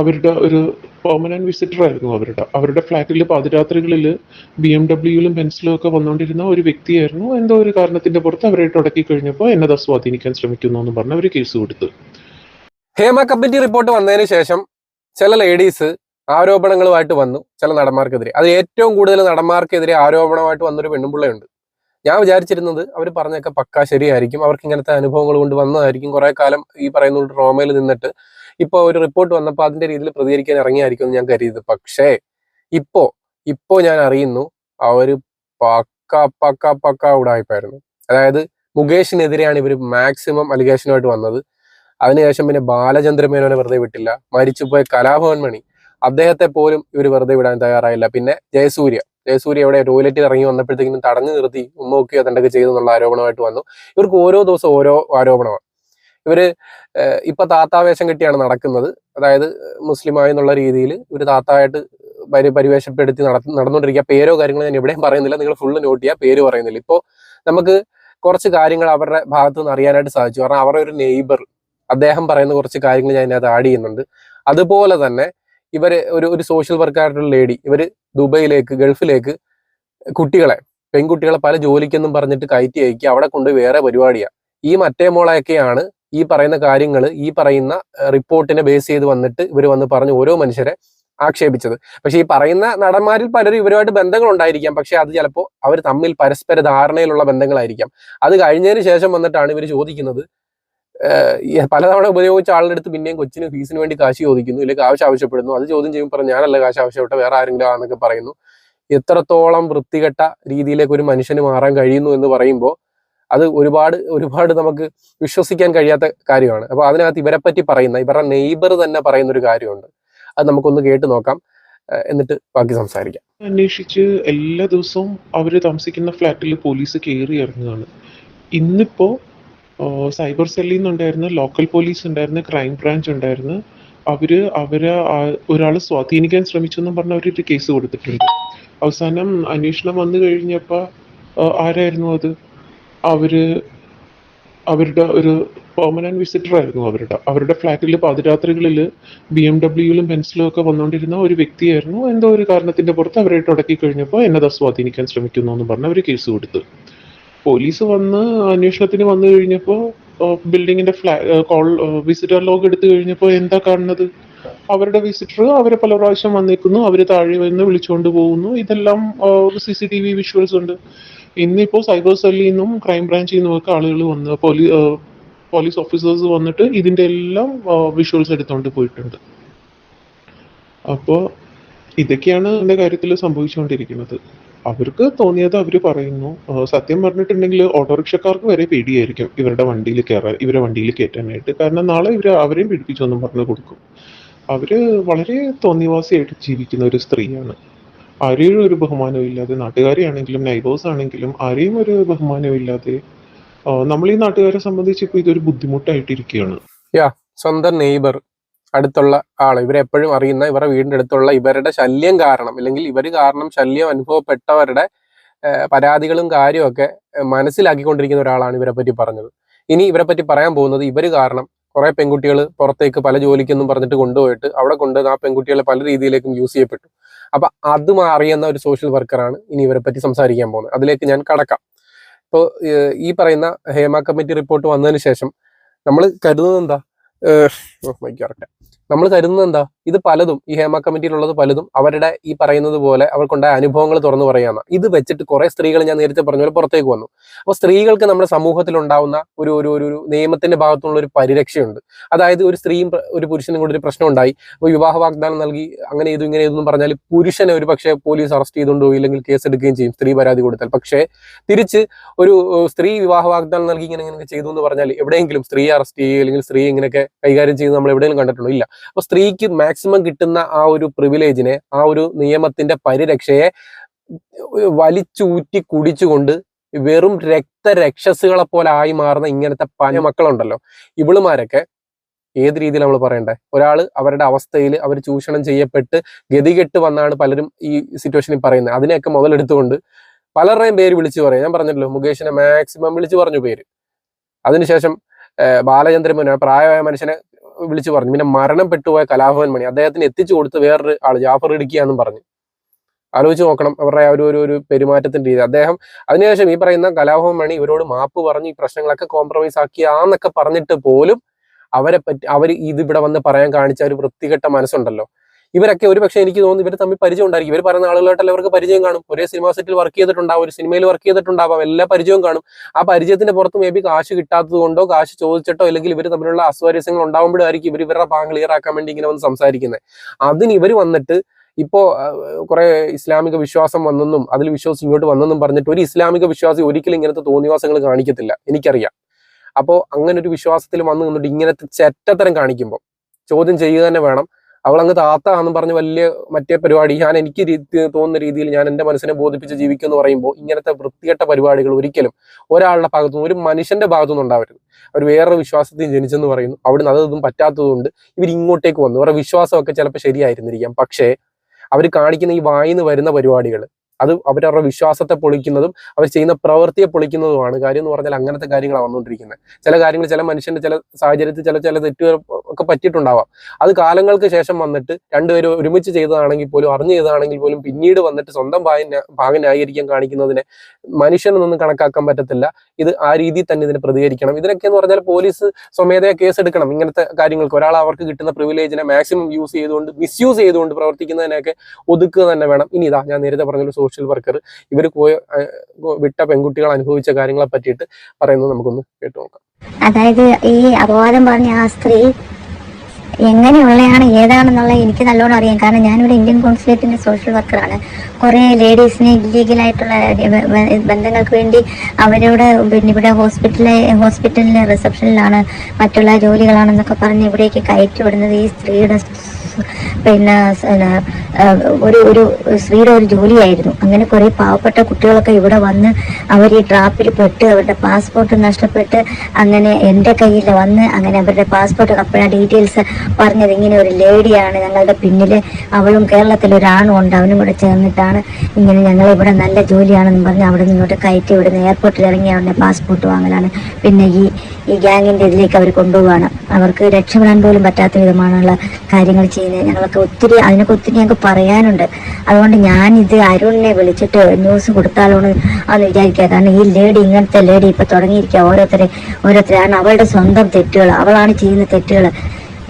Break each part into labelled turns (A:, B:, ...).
A: അവരുടെ ഒരു permanent visitor ആയിരുന്നു അവരുടെ. അവരുടെ ഫ്ലാറ്റിൽ പാതിരാത്രികളിൽ ബി എം ഡബ്ല്യൂയിലും പെൻസിലും ഒക്കെ വന്നുകൊണ്ടിരുന്ന ഒരു വ്യക്തിയായിരുന്നു. എന്തോ ഒരു കാരണത്തിന്റെ പുറത്ത് അവരെ തുടക്കി കഴിഞ്ഞപ്പോൾ എന്നത് സ്വാധീനിക്കാൻ ശ്രമിക്കുന്നു എന്ന് പറഞ്ഞ് അവർ കേസ് കൊടുത്തു.
B: ഹേമ കമ്മിറ്റി റിപ്പോർട്ട് വന്നതിന് ശേഷം ചില ലേഡീസ് ആരോപണങ്ങളുമായിട്ട് വന്നു ചില നടന്മാർക്കെതിരെ. അത് ഏറ്റവും കൂടുതൽ നടന്മാർക്കെതിരെ ആരോപണമായിട്ട് വന്നൊരു പെണ്ണുമ്പിള്ളയുണ്ട് ഞാൻ വിചാരിച്ചിരുന്നത് അവർ പറഞ്ഞൊക്കെ പക്കാ ശരിയായിരിക്കും. അവർക്ക് ഇങ്ങനത്തെ അനുഭവങ്ങൾ കൊണ്ട് വന്നതായിരിക്കും. കുറെ കാലം ഈ പറയുന്ന റോമയിൽ നിന്നിട്ട് ഇപ്പോൾ ഒരു റിപ്പോർട്ട് വന്നപ്പോൾ അതിന്റെ രീതിയിൽ പ്രതികരിക്കാൻ ഇറങ്ങിയായിരിക്കും ഞാൻ കരുതിയത്. പക്ഷേ ഇപ്പോ ഇപ്പോ ഞാൻ അറിയുന്നു അവർ പക്ക പക്ക പക്ക ഉടായ്പായിരുന്നു. അതായത് മുകേഷിനെതിരെയാണ് ഇവർ മാക്സിമം അലിഗേഷനുമായിട്ട് വന്നത്. അതിനുശേഷം പിന്നെ ബാലചന്ദ്ര മേനോനെ വെറുതെ വിട്ടില്ല. മരിച്ചുപോയ കലാഭവൻ മണി. അദ്ദേഹത്തെ പോലും ഇവർ വെറുതെ വിടാൻ തയ്യാറായില്ല. പിന്നെ ജയസൂര്യ. ജയസൂര്യ എവിടെ? ടോയ്ലറ്റിൽ ഇറങ്ങി വന്നപ്പോഴത്തേക്കും തടഞ്ഞു നിർത്തി ഉമ്മ നോക്കിയോ തണ്ടൊക്കെ ചെയ്തു എന്നുള്ള ആരോപണമായിട്ട് വന്നു. ഇവർക്ക് ഓരോ ദിവസം ഓരോ ആരോപണമാണ്. ഇവർ ഇപ്പൊ താത്താവേഷം കെട്ടിയാണ് നടക്കുന്നത്. അതായത് മുസ്ലിമായി എന്നുള്ള രീതിയിൽ ഇവർ താത്തായിട്ട് പരി പരിവേഷപ്പെടുത്തി നട നടന്നുകൊണ്ടിരിക്കുക. പേരോ കാര്യങ്ങളോ ഞാൻ എവിടെയും പറയുന്നില്ല. നിങ്ങൾ ഫുള്ള് നോട്ട് ചെയ്യുക പേര് പറയുന്നില്ല. ഇപ്പോൾ നമുക്ക് കുറച്ച് കാര്യങ്ങൾ അവരുടെ ഭാഗത്തു നിന്ന് അറിയാനായിട്ട് സാധിച്ചു. കാരണം അവരുടെ ഒരു നെയ്ബർ അദ്ദേഹം പറയുന്ന കുറച്ച് കാര്യങ്ങൾ ഞാൻ അതിനകത്ത് ആഡ് ചെയ്യുന്നുണ്ട്. അതുപോലെ തന്നെ ഇവർ ഒരു ഒരു സോഷ്യൽ വർക്കായിട്ടുള്ള ലേഡി ഇവർ ദുബൈയിലേക്ക് ഗൾഫിലേക്ക് കുട്ടികളെ പെൺകുട്ടികളെ പല ജോലിക്കെന്നും പറഞ്ഞിട്ട് കയറ്റി അയക്കുക. അവിടെ കൊണ്ട് വേറെ പരിപാടിയാണ് ഈ മറ്റേ മോളെയൊക്കെയാണ് ഈ പറയുന്ന കാര്യങ്ങൾ ഈ പറയുന്ന റിപ്പോർട്ടിനെ ബേസ് ചെയ്ത് വന്നിട്ട് ഇവർ വന്ന് പറഞ്ഞ് ഓരോ മനുഷ്യരെ ആക്ഷേപിച്ചത്. പക്ഷേ ഈ പറയുന്ന നടന്മാരിൽ പലരും ഇവരുമായിട്ട് ബന്ധങ്ങൾ ഉണ്ടായിരിക്കാം പക്ഷേ അത് ചിലപ്പോൾ അവർ തമ്മിൽ പരസ്പര ധാരണയിലുള്ള ബന്ധങ്ങളായിരിക്കാം. അത് കഴിഞ്ഞതിന് ശേഷം വന്നിട്ടാണ് ഇവർ ചോദിക്കുന്നത്. പലതവണ ഉപയോഗിച്ച ആളുടെ അടുത്ത് പിന്നെയും കൊച്ചിന് ഫീസിന് വേണ്ടി കാശ് ചോദിക്കുന്നു ഇല്ലെങ്കിൽ കാശ് ആവശ്യപ്പെടുന്നു. അത് ചോദ്യം ചെയ്യുമ്പോൾ പറഞ്ഞു ഞാനല്ല കാശ് ആവശ്യപ്പെട്ട വേറെ ആരെങ്കിലും ആണെന്നൊക്കെ പറയുന്നു. എത്രത്തോളം വൃത്തികെട്ട രീതിയിലേക്ക് ഒരു മനുഷ്യന് മാറാൻ കഴിയുന്നു എന്ന് പറയുമ്പോൾ അത് ഒരുപാട് ഒരുപാട് നമുക്ക് വിശ്വസിക്കാൻ കഴിയാത്ത കാര്യമാണ്. അപ്പൊ അതിനകത്ത് ഇവരെ പറ്റി പറയുന്ന ഇവരുടെ നെയ്ബർ തന്നെ പറയുന്ന ഒരു കാര്യമുണ്ട്. അത് നമുക്കൊന്ന് കേട്ട് നോക്കാം. എന്നിട്ട് ബാക്കി സംസാരിക്കാം.
A: അന്വേഷിച്ച് എല്ലാ ദിവസവും അവർ താമസിക്കുന്ന ഫ്ലാറ്റിൽ പോലീസ് കയറി ഇറങ്ങുകയാണ്. ഇന്നിപ്പോ സൈബർ സെല്ലിൽ നിന്നുണ്ടായിരുന്ന ലോക്കൽ പോലീസ് ഉണ്ടായിരുന്നു ക്രൈം ബ്രാഞ്ച് ഉണ്ടായിരുന്നു. അവർ അവരെ ഒരാൾ സ്വാധീനിക്കാൻ ശ്രമിച്ചു എന്നും പറഞ്ഞ അവരൊരു കേസ് കൊടുത്തിട്ടുണ്ട്. അവസാനം അന്വേഷണം വന്നു കഴിഞ്ഞപ്പോ ആരായിരുന്നു അത്? അവർ അവരുടെ ഒരു പെർമനന്റ് വിസിറ്റർ ആയിരുന്നു അവരുടെ. അവരുടെ ഫ്ലാറ്റിൽ പാതിരാത്രികളിൽ ബി എം ഡബ്ല്യൂയിലും പെൻസിലും ഒക്കെ വന്നുകൊണ്ടിരുന്ന ഒരു വ്യക്തിയായിരുന്നു. എന്തോ ഒരു കാരണത്തിന്റെ പുറത്ത് അവരെ തുടക്കി കഴിഞ്ഞപ്പോൾ എന്നത് സ്വാധീനിക്കാൻ ശ്രമിക്കുന്നു എന്ന് പറഞ്ഞ് അവർ കേസ് കൊടുത്തു. പോലീസ് വന്ന് അന്വേഷണത്തിന് വന്നു കഴിഞ്ഞപ്പോൾ ബിൽഡിങ്ങിന്റെ ഫ്ലാ കോൾ വിസിറ്റർ ലോഗ് എടുത്തു കഴിഞ്ഞപ്പോൾ എന്താ കാണുന്നത്? അവരുടെ വിസിറ്റർ അവരെ പല പ്രാവശ്യം വന്നേക്കുന്നു. അവർ താഴെ വന്ന് വിളിച്ചുകൊണ്ട് പോകുന്നു. ഇതെല്ലാം C C T V visuals ഉണ്ട്. ഇന്നിപ്പോൾ സൈബർ സെല്ലിൽ നിന്നും ക്രൈം ബ്രാഞ്ചിൽ നിന്നും ഒക്കെ ആളുകൾ വന്ന് പോലീ പോലീസ് ഓഫീസേഴ്സ് വന്നിട്ട് ഇതിന്റെ എല്ലാം വിഷ്വൽസ് എടുത്തുകൊണ്ട് പോയിട്ടുണ്ട്. അപ്പോൾ ഇതൊക്കെയാണ് എന്റെ കാര്യത്തിൽ സംഭവിച്ചുകൊണ്ടിരിക്കുന്നത് അവർക്ക് തോന്നിയത് അവർ പറയുന്നു സത്യം പറഞ്ഞിട്ടുണ്ടെങ്കിൽ ഓട്ടോറിക്ഷക്കാർക്ക് വരെ പേടിയായിരിക്കും ഇവരുടെ വണ്ടിയിൽ കയറാൻ ഇവരെ വണ്ടിയിൽ കയറ്റാനായിട്ട് കാരണം നാളെ ഇവർ അവരെയും പിടിപ്പിച്ചൊന്നും പറഞ്ഞു കൊടുക്കും. അവർ വളരെ തോന്നിവാസിയായിട്ട് ജീവിക്കുന്ന ഒരു സ്ത്രീയാണ്. ആരെയും ഒരു ബഹുമാനവും ഇല്ലാതെ നാട്ടുകാരെയാണെങ്കിലും നൈബേഴ്സ് ആണെങ്കിലും ആരെയും ഒരു ബഹുമാനവും ഇല്ലാതെ നമ്മൾ ഈ നാട്ടുകാരെ സംബന്ധിച്ച് ഇപ്പൊ ഇതൊരു ബുദ്ധിമുട്ടായിട്ടിരിക്കുകയാണ്.
B: യാ സ്വന്തം നെയ്ബർ അടുത്തുള്ള ആൾ ഇവരെപ്പോഴും അറിയുന്ന ഇവരുടെ വീടിന്റെ അടുത്തുള്ള ഇവരുടെ ശല്യം കാരണം അല്ലെങ്കിൽ ഇവർ കാരണം ശല്യം അനുഭവപ്പെട്ടവരുടെ പരാതികളും കാര്യമൊക്കെ മനസ്സിലാക്കിക്കൊണ്ടിരിക്കുന്ന ഒരാളാണ് ഇവരെ പറ്റി പറഞ്ഞത്. ഇനി ഇവരെ പറ്റി പറയാൻ പോകുന്നത് ഇവർ കാരണം കുറെ പെൺകുട്ടികൾ പുറത്തേക്ക് പല ജോലിക്കൊന്നും പറഞ്ഞിട്ട് കൊണ്ടുപോയിട്ട് അവിടെ കൊണ്ട് ആ പെൺകുട്ടികളെ പല രീതിയിലേക്കും യൂസ് ചെയ്യപ്പെട്ടു. അപ്പൊ അത് അറിയുന്ന ഒരു സോഷ്യൽ വർക്കറാണ് ഇനി ഇവരെ പറ്റി സംസാരിക്കാൻ പോകുന്നത്. അതിലേക്ക് ഞാൻ കടക്കാം. ഇപ്പോൾ ഈ പറയുന്ന ഹേമ കമ്മിറ്റി റിപ്പോർട്ട് വന്നതിന് ശേഷം നമ്മൾ കരുതുന്നത് എന്താ? കറക്റ്റ് നമ്മൾ കരുതുന്നത് എന്താ? ഇത് പലതും ഈ ഹേമ കമ്മിറ്റിയിലുള്ളത് പലതും അവരുടെ ഈ പറയുന്നത് പോലെ അവർക്കുണ്ടായ അനുഭവങ്ങൾ തുറന്നു പറയാന്ന ഇത് വെച്ചിട്ട് കുറെ സ്ത്രീകൾ ഞാൻ നേരത്തെ പറഞ്ഞ പോലെ പുറത്തേക്ക് വന്നു. അപ്പോൾ സ്ത്രീകൾക്ക് നമ്മുടെ സമൂഹത്തിൽ ഉണ്ടാവുന്ന ഒരു ഒരു ഒരു നിയമത്തിന്റെ ഭാഗത്തുള്ള ഒരു പരിരക്ഷയുണ്ട്. അതായത് ഒരു സ്ത്രീയും ഒരു പുരുഷനും കൂടി ഒരു പ്രശ്നം ഉണ്ടായി. അപ്പോൾ വിവാഹ വാഗ്ദാനം നൽകി അങ്ങനെ ഇതും ഇങ്ങനെ ചെയ്തു എന്ന് പറഞ്ഞാൽ പുരുഷനെ ഒരു പക്ഷേ പോലീസ് അറസ്റ്റ് ചെയ്തുകൊണ്ടോ ഇല്ലെങ്കിൽ കേസ് എടുക്കുകയും ചെയ്യും സ്ത്രീ പരാതി കൊടുത്താൽ. പക്ഷേ തിരിച്ച് ഒരു സ്ത്രീ വിവാഹ വാഗ്ദാനം നൽകി ഇങ്ങനെ ഇങ്ങനെ ചെയ്തു എന്ന് പറഞ്ഞാൽ എവിടെയെങ്കിലും സ്ത്രീയെ അറസ്റ്റ് ചെയ്യുക അല്ലെങ്കിൽ സ്ത്രീ ഇങ്ങനെയൊക്കെ കൈകാര്യം ചെയ്യുന്നത് നമ്മൾ എവിടെയെങ്കിലും കണ്ടിട്ടുണ്ടോ? ഇല്ല. അപ്പൊ സ്ത്രീക്ക് മാക്സിമം കിട്ടുന്ന ആ ഒരു പ്രിവിലേജിനെ ആ ഒരു നിയമത്തിന്റെ പരിരക്ഷയെ വലിച്ചൂറ്റി കുടിച്ചുകൊണ്ട് വെറും രക്തരക്ഷസുകളെ പോലെ ആയി മാറുന്ന ഇങ്ങനത്തെ പല മക്കളുണ്ടല്ലോ. ഇവളുമാരൊക്കെ ഏത് രീതിയിൽ നമ്മൾ പറയണ്ടേ? ഒരാൾ അവരുടെ അവസ്ഥയിൽ അവർ ചൂഷണം ചെയ്യപ്പെട്ട് ഗതികെട്ട് വന്നാണ് പലരും ഈ സിറ്റുവേഷനിൽ പറയുന്നത്. അതിനെയൊക്കെ മുതലെടുത്തുകൊണ്ട് പലരുടെയും പേര് വിളിച്ചു പറയാം. ഞാൻ പറഞ്ഞല്ലോ മുകേഷിനെ മാക്സിമം വിളിച്ചു പറഞ്ഞു പേര്. അതിനുശേഷം ബാലചന്ദ്രൻ പ്രായമായ മനുഷ്യനെ വിളിച്ചു പറഞ്ഞു. പിന്നെ മരണപ്പെട്ടുപോയ കലാഭവൻ മണി അദ്ദേഹത്തിന് എത്തിച്ചു കൊടുത്ത് വേറൊരു ആൾ ജാഫർ ഇടുക്കിയാന്നും പറഞ്ഞു. ആലോചിച്ച് നോക്കണം അവരുടെ ആ ഒരു ഒരു ഒരു പെരുമാറ്റത്തിന്റെ രീതി. അദ്ദേഹം അതിനുശേഷം ഈ പറയുന്ന കലാഭവൻ മണി ഇവരോട് മാപ്പ് പറഞ്ഞ് ഈ പ്രശ്നങ്ങളൊക്കെ കോംപ്രമൈസ് ആക്കിയാന്നൊക്കെ പറഞ്ഞിട്ട് പോലും അവരെ പറ്റി അവർ ഇത് ഇവിടെ വന്ന് പറയാൻ കാണിച്ച ഒരു വൃത്തികെട്ട മനസ്സുണ്ടല്ലോ. ഇവരൊക്കെ ഒരു പക്ഷേ എനിക്ക് തോന്നുന്നു ഇവർ തമ്മിൽ പരിചയം ഉണ്ടായിരിക്കും. ഇവർ പറയുന്ന ആളുകളായിട്ടല്ല അവർക്ക് പരിചയം കാണും? ഒരേ സിനിമാ സെറ്റിൽ വർക്ക് ചെയ്തിട്ടുണ്ടാവും ഒരു സിനിമയിൽ വർക്ക് ചെയ്തിട്ടുണ്ടാവാം എല്ലാ പരിചയവും കാണും. ആ പരിചയത്തിന്റെ പുറത്ത് മേ ബി കാശ് കിട്ടാത്തത് കൊണ്ടോ കാശ് ചോദിച്ചിട്ടോ അല്ലെങ്കിൽ ഇവർ തമ്മിലുള്ള അസ്വാരസ്യങ്ങൾ ഉണ്ടാവുമ്പോഴായിരിക്കും ഇവർ ഇവരുടെ ഭാഗം ക്ലിയർ ആക്കാൻ വേണ്ടി ഇങ്ങനെ വന്ന് സംസാരിക്കുന്നത്. അതിന് ഇവർ വന്നിട്ട് ഇപ്പോ കുറെ ഇസ്ലാമിക വിശ്വാസം വന്നെന്നും അതിൽ വിശ്വാസം ഇങ്ങോട്ട് വന്നെന്നും പറഞ്ഞിട്ട് ഒരു ഇസ്ലാമിക വിശ്വാസി ഒരിക്കലും ഇങ്ങനത്തെ തോന്നിവാസങ്ങൾ കാണിക്കത്തില്ല. എനിക്കറിയാം. അപ്പോ അങ്ങനെ ഒരു വിശ്വാസത്തിൽ വന്നു നിന്നിട്ട് ഇങ്ങനത്തെ ചെറ്റത്തരം കാണിക്കുമ്പോൾ ചോദ്യം ചെയ്യുക തന്നെ വേണം. അവൾ അങ്ങ് താത്ത എന്ന് പറഞ്ഞ് വലിയ മറ്റേ പരിപാടി ഞാൻ എനിക്ക് തോന്നുന്ന രീതിയിൽ ഞാൻ എന്റെ മനസ്സിനെ ബോധിപ്പിച്ച് ജീവിക്കും എന്ന് പറയുമ്പോൾ ഇങ്ങനത്തെ വൃത്തികെട്ട പരിപാടികൾ ഒരിക്കലും ഒരാളുടെ ഭാഗത്തുനിന്ന് ഒരു മനുഷ്യന്റെ ഭാഗത്തുനിന്ന് ഉണ്ടാവരുത്. അവർ വേറൊരു വിശ്വാസത്തിൽ ജനിച്ചെന്ന് പറയുന്നു. അവിടുന്ന് അതൊന്നും പറ്റാത്തതുകൊണ്ട് ഇവർ ഇങ്ങോട്ടേക്ക് വന്നു. അവരുടെ വിശ്വാസമൊക്കെ ചിലപ്പോൾ ശരിയായിരുന്നിരിക്കാം. പക്ഷേ അവർ കാണിക്കുന്ന ഈ വായിന്ന് വരുന്ന പരിപാടികൾ അത് അവരവരുടെ വിശ്വാസത്തെ പൊളിക്കുന്നതും അവർ ചെയ്യുന്ന പ്രവൃത്തിയെ പൊളിക്കുന്നതുമാണ് കാര്യം എന്ന് പറഞ്ഞാൽ അങ്ങനത്തെ കാര്യങ്ങളാണ് വന്നുകൊണ്ടിരിക്കുന്നത്. ചില കാര്യങ്ങൾ ചില മനുഷ്യന്റെ ചില സാഹചര്യത്തിൽ ചില ചില തെറ്റുകൾ ഒക്കെ പറ്റിയിട്ടുണ്ടാവാം. അത് കാലങ്ങൾക്ക് ശേഷം വന്നിട്ട് രണ്ടുപേരും ഒരുമിച്ച് ചെയ്തതാണെങ്കിൽ പോലും അറിഞ്ഞു ചെയ്തതാണെങ്കിൽ പോലും പിന്നീട് വന്നിട്ട് സ്വന്തം ഭാഗ ഭാഗം ന്യായീകരിക്കാൻ കാണിക്കുന്നതിനെ മനുഷ്യനൊന്നും കണക്കാക്കാൻ പറ്റത്തില്ല. ഇത് ആ രീതിയിൽ തന്നെ ഇതിനെ പ്രതികരിക്കണം. ഇതിനൊക്കെ എന്ന് പറഞ്ഞാൽ പോലീസ് സ്വമേധയാ കേസെടുക്കണം. ഇങ്ങനത്തെ കാര്യങ്ങൾക്ക് ഒരാൾ അവർക്ക് കിട്ടുന്ന പ്രിവിലേജിനെ മാക്സിമം യൂസ് ചെയ്തുകൊണ്ട് മിസ്യൂസ് ചെയ്തുകൊണ്ട് പ്രവർത്തിക്കുന്നതിനെയൊക്കെ ഒതുക്കുക തന്നെ വേണം. ഇനി ഇതാ ഞാൻ നേരത്തെ പറഞ്ഞൊരു സോഷ്യൽ വർക്കർ ഇവർ പോയ വിട്ട പെൺകുട്ടികൾ അനുഭവിച്ച കാര്യങ്ങളെ പറ്റിയിട്ട് പറയുന്നത് നമുക്കൊന്ന് കേട്ടു നോക്കാം.
C: അതായത് ഈ അപവാദം പറഞ്ഞ ആ സ്ത്രീ എങ്ങനെയുള്ളതാണ് ഏതാണെന്നുള്ളത് എനിക്ക് നല്ലോണം അറിയാം. കാരണം ഞാനിവിടെ ഇന്ത്യൻ കോൺസുലേറ്റിന്റെ സോഷ്യൽ വർക്കറാണ്. കുറേ ലേഡീസിനെ ഇല്ലീഗലായിട്ടുള്ള ബന്ധങ്ങൾക്ക് വേണ്ടി അവരോട് പിന്നെ ഇവിടെ ഹോസ്പിറ്റലിലെ ഹോസ്പിറ്റലിലെ റിസപ്ഷനിലാണ് മറ്റുള്ള ജോലികളാണെന്നൊക്കെ പറഞ്ഞ് ഇവിടേക്ക് കയറ്റി വിടുന്നത് ഈ സ്ത്രീയുടെ പിന്നെ ഒരു ഒരു സ്ത്രീയുടെ ഒരു ജോലിയായിരുന്നു. അങ്ങനെ കുറേ പാവപ്പെട്ട കുട്ടികളൊക്കെ ഇവിടെ വന്ന് അവർ ഈ ട്രാപ്പിൽ പെട്ട് അവരുടെ പാസ്പോർട്ട് നഷ്ടപ്പെട്ട് അങ്ങനെ എന്റെ കയ്യിൽ വന്ന് അങ്ങനെ അവരുടെ പാസ്പോർട്ട് അപ്പോഴാണ് ഡീറ്റെയിൽസ് പറഞ്ഞത് ഇങ്ങനെ ഒരു ലേഡിയാണ്. ഞങ്ങളുടെ പിന്നിൽ അവളും കേരളത്തിൽ ഒരാണും ഉണ്ട്. അവനും കൂടെ ചേർന്നിട്ടാണ് ഇങ്ങനെ ഞങ്ങൾ ഇവിടെ നല്ല ജോലിയാണെന്ന് പറഞ്ഞ് അവിടെ നിന്ന് ഇങ്ങോട്ട് കയറ്റി ഇവിടുന്ന് എയർപോർട്ടിൽ ഇറങ്ങി അവരുടെ പാസ്പോർട്ട് വാങ്ങലാണ്. പിന്നെ ഈ ഈ ഗ്യാങ്ങിന്റെ ഇതിലേക്ക് അവർ കൊണ്ടുപോവാണ്. അവർക്ക് രക്ഷപ്പെടാൻ പോലും പറ്റാത്ത വിധമാണുള്ള കാര്യങ്ങൾ ചെയ്യുന്നത് ഞങ്ങൾക്ക് ഒത്തിരി അതിനൊക്കെ ഒത്തിരി ഞങ്ങൾക്ക് പറയാനുണ്ട്. അതുകൊണ്ട് ഞാൻ ഇത് അരുണിനെ വിളിച്ചിട്ട് ന്യൂസ് കൊടുത്താലോന്ന് എന്ന് വിചാരിക്കുക. കാരണം ഈ ലേഡി ഇങ്ങനത്തെ ലേഡി ഇപ്പൊ തുടങ്ങിയിരിക്കുക. ഓരോരുത്തരെ ഓരോരുത്തരെ കാരണം അവളുടെ സ്വന്തം തെറ്റുകൾ അവളാണ് ചെയ്യുന്ന തെറ്റുകൾ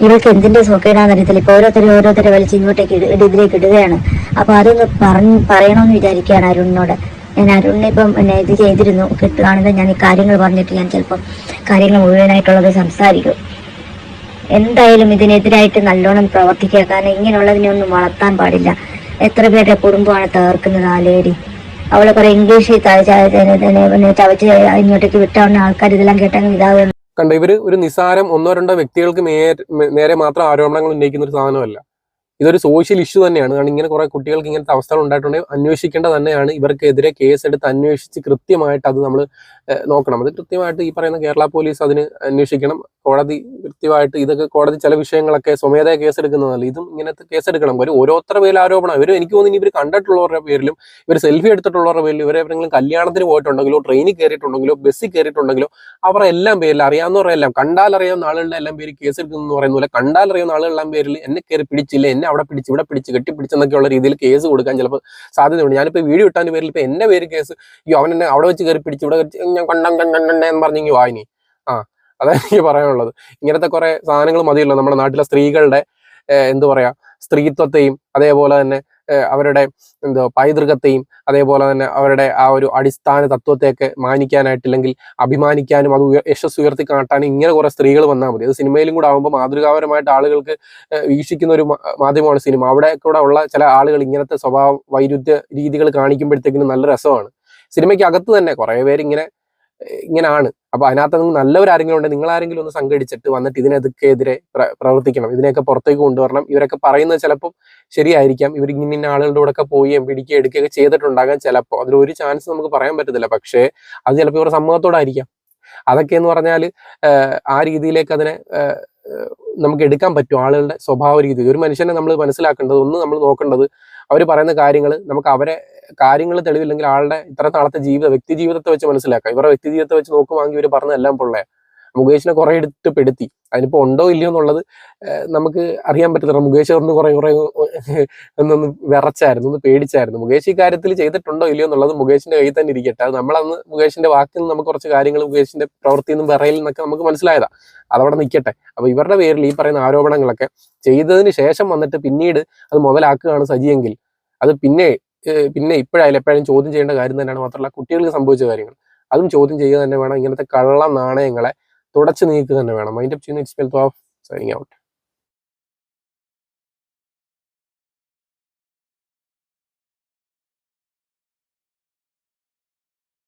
C: ഇവൾക്ക് എന്തിന്റെ സുഖേടാന്ന് അറിയത്തില്ല. ഇപ്പൊ ഓരോരുത്തരും ഓരോരുത്തരെ വലിച്ച് ഇങ്ങോട്ടേക്ക് ഇതിലേക്ക് ഇടുകയാണ്. അപ്പൊ അതൊന്ന് പറഞ്ഞ് പറയണമെന്ന് വിചാരിക്കുകയാണ് അരുണിനോട്. ഞാൻ അരുണിനെ ഇപ്പം പിന്നെ ഇത് ചെയ്തിരുന്നു. കിട്ടുകയാണെങ്കിൽ ഞാൻ ഈ കാര്യങ്ങൾ പറഞ്ഞിട്ട് ഞാൻ ചിലപ്പം കാര്യങ്ങൾ മുഴുവനായിട്ടുള്ളത് സംസാരിക്കും. എന്തായാലും ഇതിനെതിരായിട്ട് നല്ലോണം പ്രവർത്തിക്കുക. കാരണം ഇങ്ങനെയുള്ളതിനെ ഒന്നും വളർത്താൻ പാടില്ല. എത്ര പേരുടെ കുടുംബമാണ് തകർക്കുന്നത് ആ ലേഡി അവളെ കുറെ പിന്നെ ചവച്ച് ഇങ്ങോട്ടേക്ക് വിട്ടാവുന്ന ആൾക്കാർ ഇതെല്ലാം കേട്ടാൽ ഇതാവുന്നു.
B: കണ്ട ഇവർ ഒരു നിസാരം ഒന്നോ രണ്ടോ വ്യക്തികൾക്ക് നേരെ മാത്രം ആരോപണങ്ങൾ ഉന്നയിക്കുന്ന ഒരു സാധനമല്ല. ഇതൊരു സോഷ്യൽ ഇഷ്യൂ തന്നെയാണ്. കാരണം ഇങ്ങനെ കുറെ കുട്ടികൾക്ക് ഇങ്ങനത്തെ അവസ്ഥകൾ ഉണ്ടായിട്ടുണ്ടെങ്കിൽ അന്വേഷിക്കേണ്ട തന്നെയാണ്. ഇവർക്കെതിരെ കേസെടുത്ത് അന്വേഷിച്ച് കൃത്യമായിട്ട് അത് നമ്മൾ നോക്കണം. അത് കൃത്യമായിട്ട് ഈ പറയുന്ന കേരള പോലീസ് അതിന് അന്വേഷിക്കണം. കോടതി കൃത്യമായിട്ട് ഇതൊക്കെ കോടതി ചില വിഷയങ്ങളൊക്കെ സ്വമേധയ കേസെടുക്കുന്നതല്ല ഇതും ഇങ്ങനത്തെ കേസെടുക്കണം ഒരു ഓരോരുത്തരുടെ പേരിൽ ആരോപണം. ഇവർ എനിക്ക് തോന്നുന്നു ഇവർ കണ്ടിട്ടുള്ളവരുടെ പേരിലും ഇവർ സെൽഫി എടുത്തിട്ടുള്ളവരുടെ പേരിലും ഇവരെ എവിടെയെങ്കിലും കല്യാണത്തിന് പോയിട്ടുണ്ടെങ്കിലോ ട്രെയിനിൽ കയറിയിട്ടുണ്ടെങ്കിലോ ബസ്സിൽ കയറിയിട്ടുണ്ടെങ്കിലോ അവരുടെ എല്ലാം പേരിൽ അറിയാവുന്നവരെല്ലാം കണ്ടാലറിയാവുന്ന ആളുകളുടെ എല്ലാം പേര് കേസ് എടുക്കുന്നു പറയുന്ന കണ്ടാലറിയാവുന്ന ആളുകളെല്ലാം പേരിൽ എന്നെ കയറി പിടിച്ചില്ല എന്നെ അവിടെ പിടിച്ച് ഇവിടെ പിടിച്ച് കെട്ടിപ്പിടിച്ചെന്നൊക്കെയുള്ള രീതിയിൽ കേസ് കൊടുക്കാൻ ചിലപ്പോൾ സാധ്യതയുണ്ട്. ഞാനിപ്പോൾ വീഡിയോ ഇട്ടാന്റെ പേരിൽ ഇപ്പോൾ എന്റെ പേര് കേസ് ഈ അവൻ എന്നെ അവിടെ വെച്ച് കയറി പിടിച്ച് ഇവിടെ ഞാൻ കണ്ടം കണ്ടം എന്ന് പറഞ്ഞെങ്കിൽ വായിനി ആ അതാണ് എനിക്ക് പറയാനുള്ളത്. ഇങ്ങനത്തെ കുറെ സാധനങ്ങൾ മതിയല്ലോ നമ്മുടെ നാട്ടിലെ സ്ത്രീകളുടെ എന്ത് പറയാ സ്ത്രീത്വത്തെയും അതേപോലെ തന്നെ അവരുടെ എന്തോ പൈതൃകത്തെയും അതേപോലെ തന്നെ അവരുടെ ആ ഒരു അടിസ്ഥാന തത്വത്തെയൊക്കെ മാനിക്കാനായിട്ടില്ലെങ്കിൽ അഭിമാനിക്കാനും അത് യശസ് ഉയർത്തി കാട്ടാനും ഇങ്ങനെ കുറെ സ്ത്രീകൾ വന്നാൽ മതി. അത് സിനിമയിലും കൂടെ ആകുമ്പോൾ മാതൃകാപരമായിട്ട് ആളുകൾക്ക് വീക്ഷിക്കുന്ന ഒരു മാധ്യമമാണ് സിനിമ. അവിടെ കൂടെ ഉള്ള ചില ആളുകൾ ഇങ്ങനത്തെ സ്വഭാവ വൈരുദ്ധ്യ രീതികൾ കാണിക്കുമ്പോഴത്തേക്കിനും നല്ല രസമാണ്. സിനിമയ്ക്ക് അകത്ത് തന്നെ കുറെ പേര് ഇങ്ങനെ ഇങ്ങനെയാണ് അപ്പൊ അതിനകത്ത് നിങ്ങൾ നല്ലവരാരെങ്കിലും ഉണ്ട് നിങ്ങൾ ആരെങ്കിലും ഒന്ന് സംഘടിച്ചിട്ട് വന്നിട്ട് ഇതിനെതിരെ പ്ര- പ്രവർത്തിക്കണം. ഇതിനെയൊക്കെ പുറത്തേക്ക് കൊണ്ടുവരണം. ഇവരൊക്കെ പറയുന്നത് ചിലപ്പോൾ ശരിയായിരിക്കാം. ഇവർ ഇങ്ങനെ ആളുകളുടെ കൂടെ ഒക്കെ പോയി പിടിക്കുകയും എടുക്കുകയൊക്കെ ചെയ്തിട്ടുണ്ടാകാം ചിലപ്പോൾ. അതിലൊരു ചാൻസ് നമുക്ക് പറയാൻ പറ്റത്തില്ല. പക്ഷേ അത് ചിലപ്പോൾ ഇവരുടെ സമൂഹത്തോടായിരിക്കാം അതൊക്കെ എന്ന് പറഞ്ഞാൽ ആ രീതിയിലേക്ക് അതിനെ നമുക്ക് എടുക്കാൻ പറ്റും ആളുകളുടെ സ്വഭാവ രീതി. ഒരു മനുഷ്യനെ നമ്മൾ മനസ്സിലാക്കേണ്ടത് ഒന്ന് നമ്മൾ നോക്കേണ്ടത് അവർ പറയുന്ന കാര്യങ്ങൾ നമുക്ക് അവരെ കാര്യങ്ങൾ തെളിവില്ലെങ്കിൽ ആളുടെ ഇത്ര നാളത്തെ ജീവിത വ്യക്തി ജീവിതത്തെ വെച്ച് മനസ്സിലാക്കാം. ഇവരുടെ വ്യക്തി ജീവിതത്തെ വെച്ച് നോക്കുവാണെങ്കിൽ ഇവർ പറഞ്ഞതെല്ലാം പൊള്ളേ മുകേഷിനെ കുറെ എടുത്ത് പെടുത്തി. അതിനിപ്പോ ഉണ്ടോ ഇല്ലയോ എന്നുള്ളത് നമുക്ക് അറിയാൻ പറ്റത്തില്ല. മുകേഷ് ഒന്ന് കുറെ കുറെ ഒന്നൊന്ന് വിറച്ചായിരുന്നു ഒന്ന് പേടിച്ചായിരുന്നു. മുകേഷ് ഈ കാര്യത്തിൽ ചെയ്തിട്ടുണ്ടോ ഇല്ലയോ എന്നുള്ളത് മുകേഷിന്റെ കയ്യിൽ തന്നെ ഇരിക്കട്ടെ. അത് നമ്മളന്ന് മുകേഷിന്റെ വാക്കിൽ നിന്ന് നമുക്ക് കുറച്ച് കാര്യങ്ങൾ മുകേഷിന്റെ പ്രവൃത്തിയിൽ നിന്നും വിറയിൽ നിന്നൊക്കെ നമുക്ക് മനസ്സിലായതാ. അതവിടെ നിൽക്കട്ടെ അപ്പൊ ഇവരുടെ പേരിൽ ഈ പറയുന്ന ആരോപണങ്ങളൊക്കെ ചെയ്തതിന് ശേഷം വന്നിട്ട് പിന്നീട് അത് മുതലാക്കുകയാണ് സജിയെങ്കിൽ. അത് പിന്നെ പിന്നെ ഇപ്പോഴായാലും എപ്പോഴും ചോദ്യം ചെയ്യേണ്ട കാര്യം തന്നെയാണ്. മാത്രമല്ല കുട്ടികൾക്ക് സംഭവിച്ച കാര്യങ്ങൾ. അതും ചോദ്യം ചെയ്യുക തന്നെ വേണം. ഇങ്ങനത്തെ കള്ള നാണയങ്ങളെ തുടച്ചു നീക്കുക തന്നെ വേണം. മൈൻഡ് അപ്പ് ചെയ്യുന്ന ഇറ്റ്സ് ഓഫ് സൈനിങ് ഔട്ട്